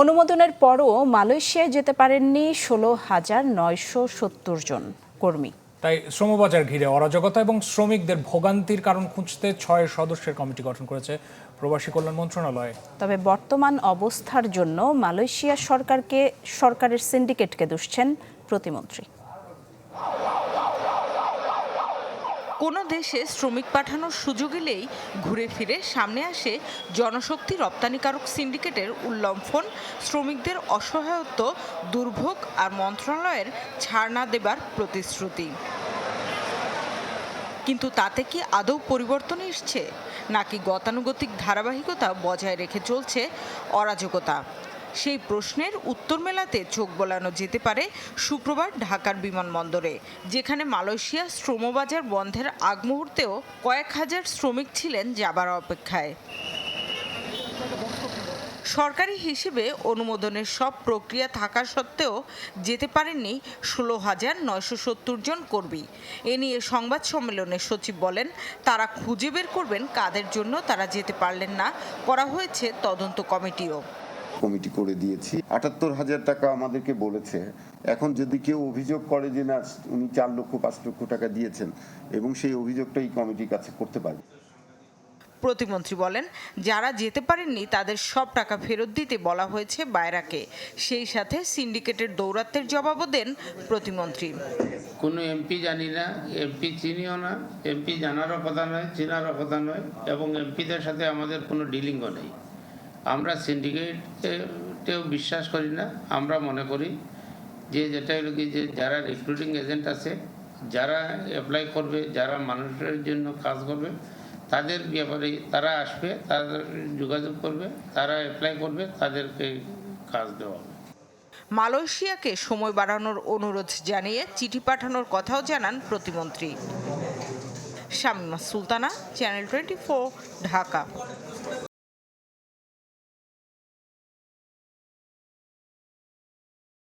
অনুমোদনের পরও মালয়েশিয়ায় যেতে পারেননি ষোলো হাজার নয়শো সত্তর জন কর্মী। তাই শ্রমবাজার ঘিরে অরাজকতা এবং শ্রমিকদের ভোগান্তির কারণ খুঁজতে ছয় সদস্যের কমিটি গঠন করেছে প্রবাসী কল্যাণ মন্ত্রণালয়। তবে বর্তমান অবস্থার জন্য মালয়েশিয়া সরকারকে সরকারের সিন্ডিকেটকে দুষছেন প্রতিমন্ত্রী। কোনো দেশে শ্রমিক পাঠানোর সুযোগ এলেই ঘুরে ফিরে সামনে আসে জনশক্তি রপ্তানিকারক সিন্ডিকেটের উল্লম্ফন শ্রমিকদের অসহায়ত্ব, দুর্ভোগ আর মন্ত্রণালয়ের ছাড় না দেবার প্রতিশ্রুতি। কিন্তু তাতে কি আদৌ পরিবর্তন এসছে? নাকি গতানুগতিক ধারাবাহিকতা বজায় রেখে চলছে অরাজকতা? সেই প্রশ্নের উত্তর মেলাতে চোখ বোলানো যেতে পারে শুক্রবার ঢাকার বিমানবন্দরে, যেখানে মালয়েশিয়া শ্রমবাজার বন্ধের আগ মুহূর্তেও কয়েক হাজার শ্রমিক ছিলেন যাবার অপেক্ষায়। সরকারি হিসেবে অনুমোদনের সব প্রক্রিয়া থাকা সত্ত্বেও যেতে পারেননি ষোলো হাজার নয়শো সত্তর জন কর্মী। এ নিয়ে সংবাদ সম্মেলনে সচিব বলেন, তারা খুঁজে বের করবেন কাদের জন্য তারা যেতে পারলেন না, করা হয়েছে তদন্ত কমিটিও। কমিটি করে দিয়েছি। আটাত্তর হাজার টাকা আমাদেরকে বলেছে। এখন যদি কেউ অভিযোগ করে যে না উনি চার লক্ষ পাঁচ লক্ষ টাকা দিয়েছেন এবং সেই অভিযোগটা এই কমিটির কাছে করতে পারবে প্রতিমন্ত্রী বলেন যারা যেতে পারেননি তাদের সব টাকা ফেরত দিতে বলা হয়েছে বায়রাকে সেই সাথে সিন্ডিকেটের দৌরাত্মের জবাবও দেন প্রতিমন্ত্রী। কোনো এমপি জানি না। এমপি চিনিও না। এমপি জানারও কথা নয় চেনারও কথা নয় এবং এমপিদের সাথে আমাদের কোনো ডিলিংও নেই। আমরা বিশ্বাস করি না, আমরা মনে করি যে যেটা হলো কি যে যারা রিক্রুটিং এজেন্ট আছে, যারা অ্যাপ্লাই করবে, যারা মানুষের জন্য কাজ করবে, তাদের ব্যাপারে তারা আসবে তারা যোগাযোগ করবে, তারা অ্যাপ্লাই করবে, তাদেরকে কাজ দেওয়া হবে। মালয়েশিয়াকে সময় বাড়ানোর অনুরোধ জানিয়ে চিঠি পাঠানোর কথাও জানান প্রতিমন্ত্রী। Shamima Sultana channel twenty Dhaka.